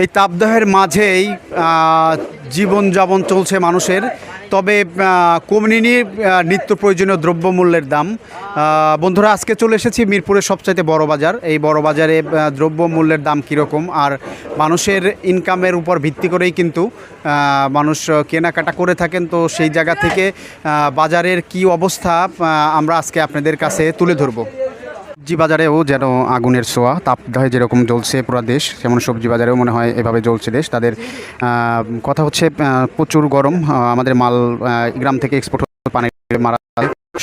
এই তাপদাহের মাঝেই জীবনযাপন চলছে মানুষের। তবে আহ, নিত্য প্রয়োজনীয় দ্রব্যমূল্যের দাম। বন্ধুরা আজকে চলে এসেছি মিরপুরের সবচাইতে বড় বাজার। এই বড় বাজারে দ্রব্যমূল্যের দাম কীরকম? আর মানুষের ইনকামের উপর ভিত্তি করেই কিন্তু মানুষ কেনাকাটা করে থাকেন। তো সেই জায়গা থেকে বাজারের কি অবস্থা আমরা আজকে আপনাদের কাছে তুলে ধরবো। সবজি বাজারেও যেন আগুনের ছোঁয়া, তাপদাহে যেরকম জ্বলছে পুরো দেশ যেমন সবজি বাজারেও মনে হয় এভাবে জ্বলছে দেশ। তাদের কথা হচ্ছে প্রচুর গরম আমাদের মাল গ্রাম থেকে এক্সপোর্ট পানি মারা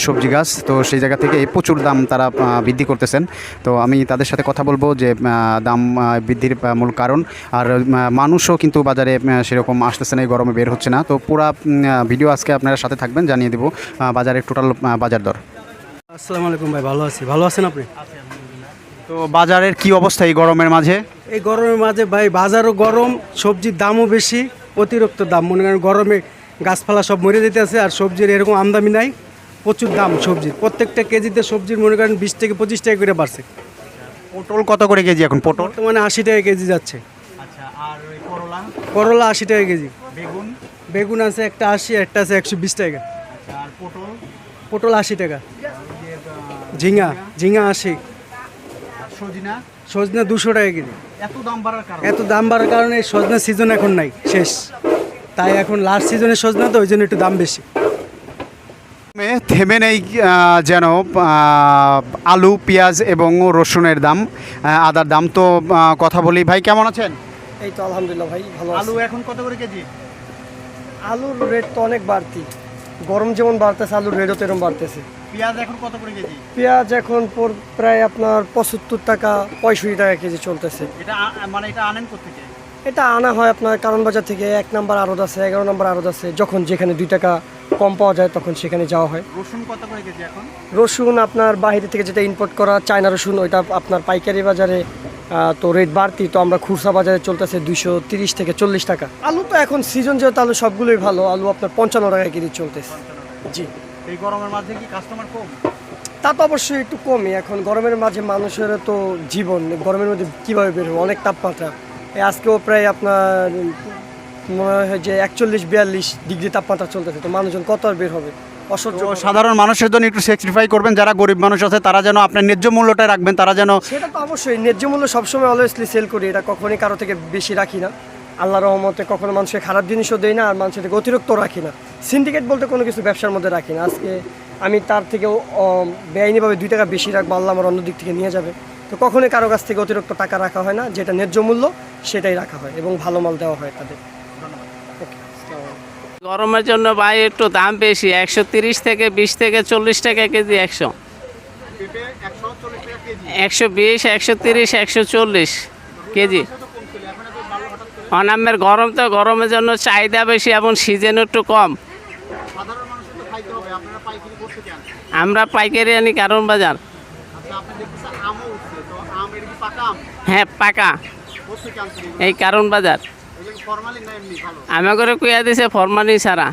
সবজি গাছ। তো সেই জায়গা থেকে প্রচুর দাম তারা বৃদ্ধি করতেছেন। তো আমি তাদের সাথে কথা বলব যে দাম বৃদ্ধির মূল কারণ। আর মানুষও কিন্তু বাজারে সেরকম আসতেছে না, এই গরমে বের হচ্ছে না। তো পুরা ভিডিও আজকে আপনারা সাথে থাকবেন, জানিয়ে দেবো বাজারের টোটাল বাজার দর। আসসালামু আলাইকুম ভাই ভালো আছি। ভালো আছেন আপনি? তো বাজারের কি অবস্থা এই গরমের মাঝে? এই গরমের মাঝে ভাই বাজারও গরম সবজির দামও বেশি অতিরিক্ত দাম। মনে করেন গরমে গাছপালা সব মরে যেতে আছে আর সবজির এরকম আমদামি নাই প্রচুর দাম সবজির। প্রত্যেকটা কেজিতে সবজির মনে করেন বিশ থেকে পঁচিশ টাকা করে বাড়ছে। পটল কত করে কেজি এখন? পটল? বর্তমানে আশি টাকা কেজি যাচ্ছে। আচ্ছা আর করলা? করলা আশি টাকা কেজি। বেগুন? বেগুন আছে একটা আশি একটা আছে একশো বিশ টাকা। আচ্ছা আর পটল? পটল আশি টাকা। ঝিঙা ঝিঙা আশি। আর সজনা? দুশো টাকা কেজি। এত দাম বাড়ার কারণ? এত দাম বাড়ার কারণে সজনা সিজন এখন নাই শেষ। তাই এখন লাস্ট সিজনে সজনা তো ওই জন্য একটু দাম বেশি। থেমে নেই যেন আলু পেঁয়াজ এবং রসুনের দাম আদার দাম। তো কথা বলি ভাই কেমন আছেন? এই তো আলহামদুলিল্লাহ ভাই ভালো আলু আলু এখন কত করে কেজি? আলুর রেট তো অনেক বাড়তি। গরম যেমন বাড়তেছে আলুর রেটও তেরম বাড়তেছে। পেঁয়াজ এখন কত করে কেজি? পেঁয়াজ এখন প্রায় আপনার পঁচাত্তর টাকা পঁয়ষট্টি টাকা কেজি চলতেছে। এটা মানে এটা আনেন কোথেকে এটা আনা হয় আপনার কারণ বাজার থেকে এক নাম্বার আড়ত আছে এগারো নাম্বার আড়ত আছে। যখন যেখানে দুই টাকা কম পাওয়া যায় তখন সেখানে যাওয়া হয়। রসুন কত করে কেজি এখন? রসুন আপনার বাইরে থেকে যেটা ইম্পোর্ট করা চায়না রসুন ওইটা আপনার পাইকারি বাজারে তো রেট বাড়তি তো আমরা খুচরা বাজারে চলতেছে দুইশো তিরিশ থেকে চল্লিশ টাকা। আলু তো এখন সিজন যেহেতু আলু সবগুলোই ভালো আলু আপনার পঞ্চান্ন টাকা কেজি চলতেছে। জি। এই গরমের মাঝে কি কাস্টমার কম? তা তো অবশ্যই একটু কমই এখন গরমের মাঝে মানুষের তো জীবন গরমের মধ্যে কীভাবে বের হবে? অনেক তাপমাত্রা। এই আজকেও প্রায় আপনার মনে হয় যে একচল্লিশ বিয়াল্লিশ ডিগ্রি তাপমাত্রা চলতেছে তো মানুষজন কত আর বের হবে? অসহ্য সাধারণ মানুষের জন্য একটু স্যাক্রিফাই করবেন যারা গরিব মানুষ আছে তারা যেন আপনার ন্যায্য মূল্যটা রাখবেন তারা যেন সেটা তো অবশ্যই ন্যায্য মূল্য সবসময় অলওয়েসলি সেল করি এটা কখনোই কারও থেকে বেশি রাখি না। আল্লাহ রহমতে কখনো মানুষের খারাপ জিনিসও দেই না আর মানুষের থেকে অতিরিক্ত রাখি না। সিন্ডিকেট বলতে কোনো কিছু ব্যবসার মধ্যে রাখি না। আজকে আমি তার থেকেও বেআইনিভাবে দুই টাকা বেশি রাখব আল্লাহ আমার অন্য দিক থেকে নিয়ে যাবে। তো কখনোই কারও কাছ থেকে অতিরিক্ত টাকা রাখা হয় না যেটা ন্যায্য মূল্য সেটাই রাখা হয় এবং ভালো মাল দেওয়া হয় তাদের। গরমের জন্য ভাই একটু দাম বেশি, একশো তিরিশ থেকে বিশ থেকে চল্লিশ টাকা কেজি একশো। একশো বিশ, একশো তিরিশ, একশো চল্লিশ কেজি। অনামের গরম তো গরমের জন্য চাহিদা বেশি এবং সিজন একটু কম। আমরা পাইকারি আনি কারণ বাজার। হ্যাঁ পাকা। এই কারণ বাজার। আমি করে কুইয়া দিছে ফরমানি ছাড়া।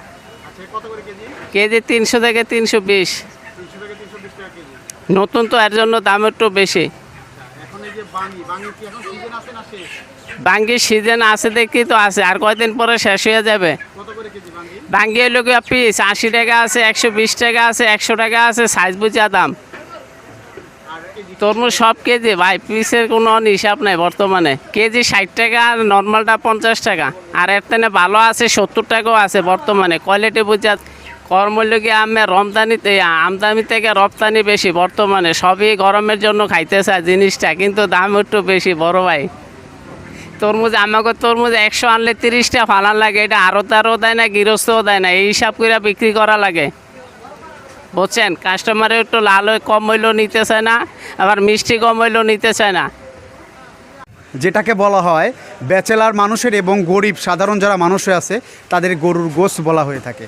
কেজি তিনশো থেকে তিনশো বিশ। নতুন তো, এর জন্য দাম একটু বেশি। বাঙ্গি সিজন আছে দেখি তো আছে, আর কয়দিন পরে শেষ হয়ে যাবে। বাঙ্গি হলো পিস আশি টাকা আছে, একশো বিশ টাকা আছে, একশো টাকা আছে সাইজ বুঝা দাম। তরমুজ সব কেজি। ভাই, পিসের কোনো হিসাব নাই বর্তমানে। কেজি ষাট টাকা আর নর্মালটা পঞ্চাশ টাকা। আর এর থেকে ভালো আছে, সত্তর টাকাও আছে বর্তমানে। কোয়ালিটি বুঝা কর্মূল্য গিয়ে আমি রমদানিতে আমদানি থেকে রপ্তানি বেশি বর্তমানে। সবই গরমের জন্য খাইতে চায় জিনিসটা, কিন্তু দাম একটু বেশি, বড় ভাই। তরমুজ আমাকে তরমুজ একশো আনলে তিরিশটা ফালান লাগে। এটা আরও তারও দেয় না, গৃহস্থও দেয় না। এই হিসাব করে বিক্রি করা লাগে। বুঝছেন? কাস্টমারে একটু লাল হয়ে কম মূল্য নিতে চায় না, আবার মিষ্টি কম মূল্য নিতে চায় না। যেটাকে বলা হয় ব্যাচেলার মানুষের এবং গরিব, সাধারণ যারা মানুষ আছে, তাদের গরুর গোস বলা হয়ে থাকে।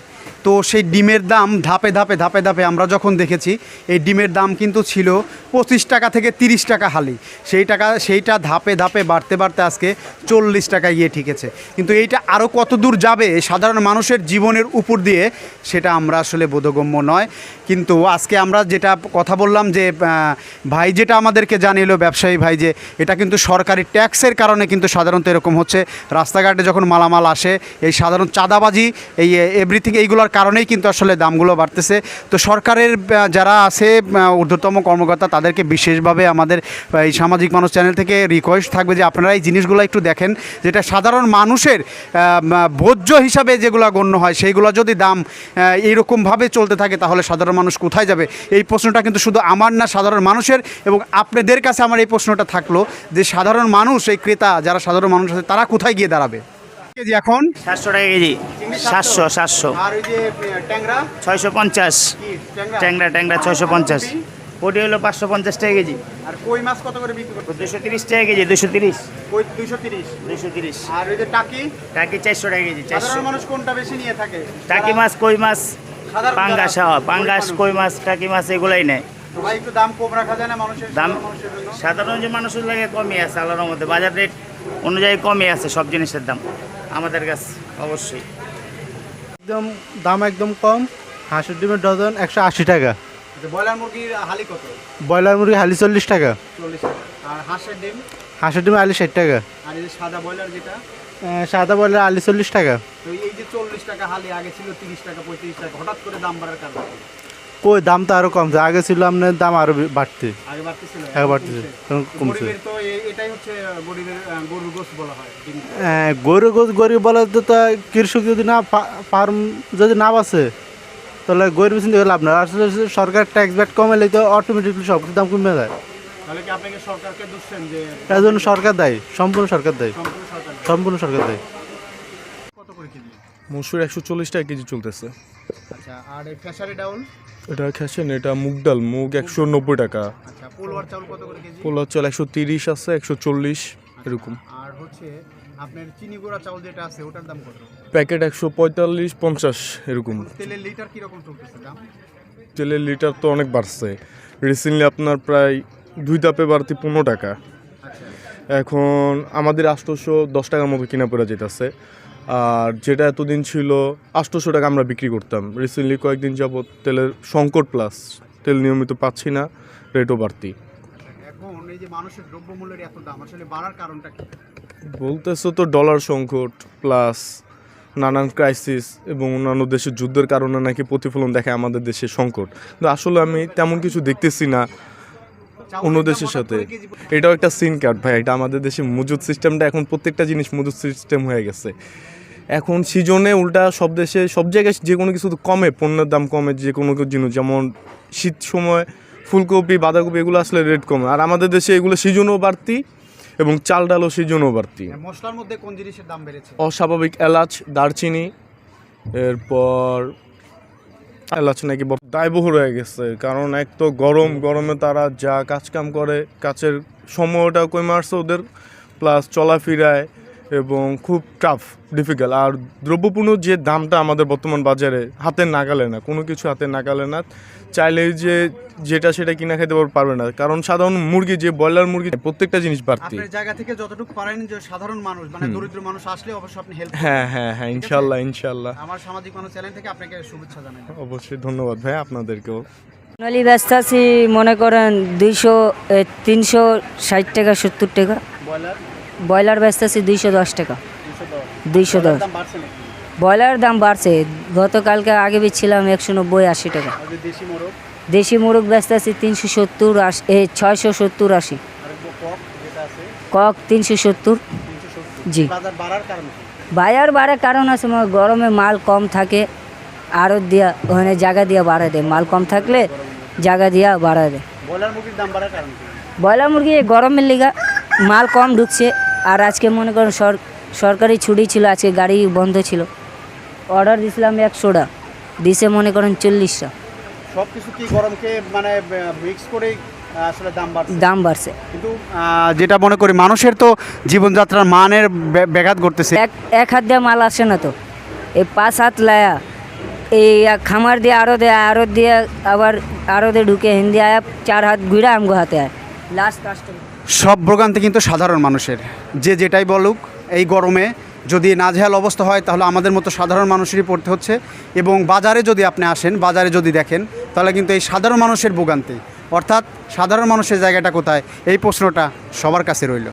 তো সেই ডিমের দাম ধাপে ধাপে ধাপে ধাপে আমরা যখন দেখেছি, এই ডিমের দাম কিন্তু ছিল পঁচিশ টাকা থেকে তিরিশ টাকা হালি। সেই টাকা, সেইটা ধাপে ধাপে বাড়তে বাড়তে আজকে চল্লিশ টাকা গিয়ে ঠিকেছে। কিন্তু এইটা আরও কত দূর যাবে সাধারণ মানুষের জীবনের উপর দিয়ে, সেটা আমরা আসলে বোধগম্য নয়। কিন্তু আজকে আমরা যেটা কথা বললাম যে ভাই যেটা আমাদেরকে জানিলো ব্যবসায়ী ভাই যে, এটা কিন্তু সরকারি ট্যাক্সের কারণে কিন্তু সাধারণত এরকম হচ্ছে। রাস্তাঘাটে যখন মালামাল আসে, এই সাধারণ চাঁদাবাজি, এই এভরিথিং এইগুলোর কারণেই কিন্তু আসলে দামগুলো বাড়তেছে। তো সরকারের যারা আছে ঊর্ধ্বতম কর্মকর্তা, তাদেরকে বিশেষভাবে আমাদের এই সামাজিক মানুষ চ্যানেল থেকে রিকোয়েস্ট থাকবে যে আপনারা এই জিনিসগুলো একটু দেখেন। যেটা সাধারণ মানুষের ভোজ্য হিসাবে যেগুলো গণ্য হয়, সেইগুলো যদি দাম এইরকমভাবে চলতে থাকে, তাহলে সাধারণ মানুষ কোথায় যাবে? এই প্রশ্নটা কিন্তু শুধু আমার না, সাধারণ মানুষের এবং আপনাদের কাছে আমার এই প্রশ্নটা থাকল যে সাধারণ মানুষ, এই ক্রেতা, যারা সাধারণ মানুষ আছে, তারা কোথায় গিয়ে দাঁড়াবে? কেজি এখন? সাতশো টাকা কেজি। সাতশো সাতশো। আর ওই যে ট্যাংরা? ছয়শো পঞ্চাশ। ট্যাংরা? ট্যাংরা ছয়শো পঞ্চাশ। পোটি হলো পাঁচশো পঞ্চাশ টাকা কেজি। আর কই মাছ কত করে বিক্রি দুশো তিরিশ টাকা কেজি দুশো তিরিশ। কই দুইশো তিরিশ? দুশো তিরিশ। আর ওই যে টাকি? টাকি চারশো টাকা কেজি চারশো। মানুষ কোনটা বেশি নিয়ে থাকে? টাকি মাছ কই মাছ? পাঙ্গাস হওয়া পাঙ্গাস কই মাছ টাকি মাছ এগুলাই নেয়। দাম কম রাখা যায় না মানুষের দাম সাধারণ সাধারণ যে মানুষের লাগে কমই আছে আল্লাহর মধ্যে বাজার রেট অনুযায়ী কমই আছে সব জিনিসের দাম। আমাদের কাছে অবশ্যই। একদম দাম একদম কম হাঁসের ডিমের ডজন একশো আশি টাকা। যে ব্রয়লার মুরগির হালি কত? ব্রয়লার মুরগি হালি চল্লিশ টাকা। চল্লিশ টাকা। আর হাঁসের ডিম? হাঁসের ডিম আলি ষাট টাকা। আর এই যে সাদা ব্রয়লার যেটা? সাদা ব্রয়লার আলি চল্লিশ টাকা। তো এই যে চল্লিশ টাকা হালি আগে ছিল তিরিশ টাকা পঁয়ত্রিশ টাকা হঠাৎ করে দাম বাড়ার কারণ কই দাম তো আরও কমছে। আগে ছিল আপনার দাম আরও বাড়তে। আগে বাড়তেছিল। আগে বাড়তেছে এখন কমছে। তো এটাই হচ্ছে গরুর গোস বলা হয় ডিম। আহ, গরু গোছ গরিব বলে তো তা কৃষক যদি না ফার্ম যদি না বাঁচে তাহলে গরিব চিন্তা লাভ না আসলে সরকার ট্যাক্স ব্যাট কমালে তো অটোমেটিকলি সব কিছু দাম কমে যায়। তাহলে কি আপনাকে সরকারকে দুষছেন যে এর জন্য সরকার দেয় সম্পূর্ণ সরকার দেয়। সম্পূর্ণ সরকার দেয়। মসুর একশো চল্লিশ টাকা কেজি চলতেছে। আচ্ছা আর এই ফেসারি ডাউল? এটা এটা মুগ ডাল মুগ একশো নব্বই টাকা। আচ্ছা পোলোয়ার চাউল কত করে কেজি? পোলা চাল একশো তিরিশ আছে একশো চল্লিশ এরকম। আর হচ্ছে আপনার চিনি গুঁড়া চাউল যেটা আছে ওটার দাম কত? প্যাকেট একশো পঁয়তাল্লিশ পঞ্চাশ এরকম। তেলের লিটার কীরকম চলতেছে দাম? তেলের লিটার তো অনেক বাড়ছে। রিসেন্টলি আপনার প্রায় দুই তাপে বাড়তি পনেরো টাকা। আচ্ছা। এখন আমাদের আষ্টশো দশ টাকার মতো কিনা পড়ে যেতেছে। আর যেটা এতদিন ছিল আষ্টশো টাকা আমরা বিক্রি করতাম। রিসেন্টলি কয়েকদিন যাবত তেলের সংকট প্লাস তেল নিয়মিত পাচ্ছি না রেটও বাড়তি। বলতেছো তো ডলার সংকট প্লাস নানান ক্রাইসিস এবং অন্যান্য দেশের যুদ্ধের কারণে নাকি প্রতিফলন দেখায় আমাদের দেশের সংকট। কিন্তু আসলে আমি তেমন কিছু দেখতেছি না অন্য দেশের সাথে। এটাও একটা সিন কার্ড ভাই এটা আমাদের দেশে মজুদ সিস্টেমটা এখন প্রত্যেকটা জিনিস মজুদ সিস্টেম হয়ে গেছে। এখন সিজনে উল্টা সব দেশে সব জায়গায় যে কোনো কিছু কমে পণ্যের দাম কমে যে কোনো জিনিস যেমন শীত সময় ফুলকপি বাঁধাকপি এগুলো আসলে রেট কমে। আর আমাদের দেশে এগুলো সিজনও বাড়তি এবং চাল ডালও সিজনও বাড়তি। মশলার মধ্যে কোন জিনিসের দাম বেড়েছে? অস্বাভাবিক এলাচ দারচিনি এরপর এলাচ নাকি বড় দায়বহুল হয়ে গেছে কারণ এক তো গরম গরমে তারা যা কাজকাম করে কাছের সময়টা কমে আসছে ওদের প্লাস চলাফেরায় এবং খুব টাফ ডিফিকাল্ট আর দ্রব্যপূর্ণ যে দামটা আমাদের বর্তমান বাজারে হাতের নাগালে না কোনো কিছু হাতের নাগালে না চাইলেই যে যেটা সেটা কিনা খেতে পারবে না। কারণ সাধারণ মুরগি যে ব্রয়লার মুরগি প্রত্যেকটা জিনিস বাড়তি। জায়গা থেকে যতটুকু পারেন যে সাধারণ মানুষ মানে দরিদ্র মানুষ আসলে অবশ্যই আপনি হেল্প হ্যাঁ হ্যাঁ হ্যাঁ ইনশাল্লাহ ইনশাল্লাহ আমার সামাজিক মানুষ চ্যানেল থেকে আপনাকে শুভেচ্ছা জানাই। অবশ্যই ধন্যবাদ ভাই আপনাদেরকেও। নলি ব্যস্ত আছি মনে করেন দুইশো তিনশো ষাট টাকা সত্তর টাকা। ব্রয়লার? ব্রয়লার ব্যস্ত আছি দুইশো দশ টাকা। দুইশো দশ। ব্রয়লারের দাম বাড়ছে গতকালকে আগে বেচছিলাম একশো নব্বই আশি টাকা। দেশি মোরগ? আছি তিনশো সত্তর আশি ছয়শো সত্তর আশি। কক তিনশো সত্তর। জি। বাজার বাড়ার কারণ আছে মনে গরমে মাল কম থাকে। আরও দিয়া ওখানে জায়গা দিয়া বাড়ায় দেয়। মাল কম থাকলে জায়গা দিয়া বাড়ায় দেয়। ব্রয়লার মুরগির দাম বাড়ার কারণ ব্রয়লার মুরগি গরমের লিগা মাল কম ঢুকছে। আর আজকে মনে করেন সর সরকারি ছুটি ছিল আজকে গাড়ি বন্ধ ছিল। অর্ডার দিয়েছিলাম একশোটা দিছে মনে করেন চল্লিশটা। সব কিছু কি গরমকে মানে মিক্স করে আসলে দাম বাড়ছে? দাম বাড়ছে। কিন্তু যেটা মনে করি মানুষের তো জীবনযাত্রার মানের ব্যাঘাত ঘটতেছে। এক এক হাত দিয়ে মাল আসে না তো। এই পাঁচ হাত লায়া এই খামার দিয়ে আরও দেয় আরও দিয়ে আবার আরও দিয়ে ঢুকে হিন্দি আয়া চার হাত ঘুরে আমগো হাতে আয়। লাস্ট কাস্টমার সব ভোগান্তি কিন্তু সাধারণ মানুষের। যে যেটাই বলুক, এই গরমে যদি নাজেহাল অবস্থা হয়, তাহলে আমাদের মতো সাধারণ মানুষেরই পড়তে হচ্ছে। এবং বাজারে যদি আপনি আসেন, বাজারে যদি দেখেন, তাহলে কিন্তু এই সাধারণ মানুষের ভোগান্তি। অর্থাৎ সাধারণ মানুষের জায়গাটা কোথায়? এই প্রশ্নটা সবার কাছে রইল।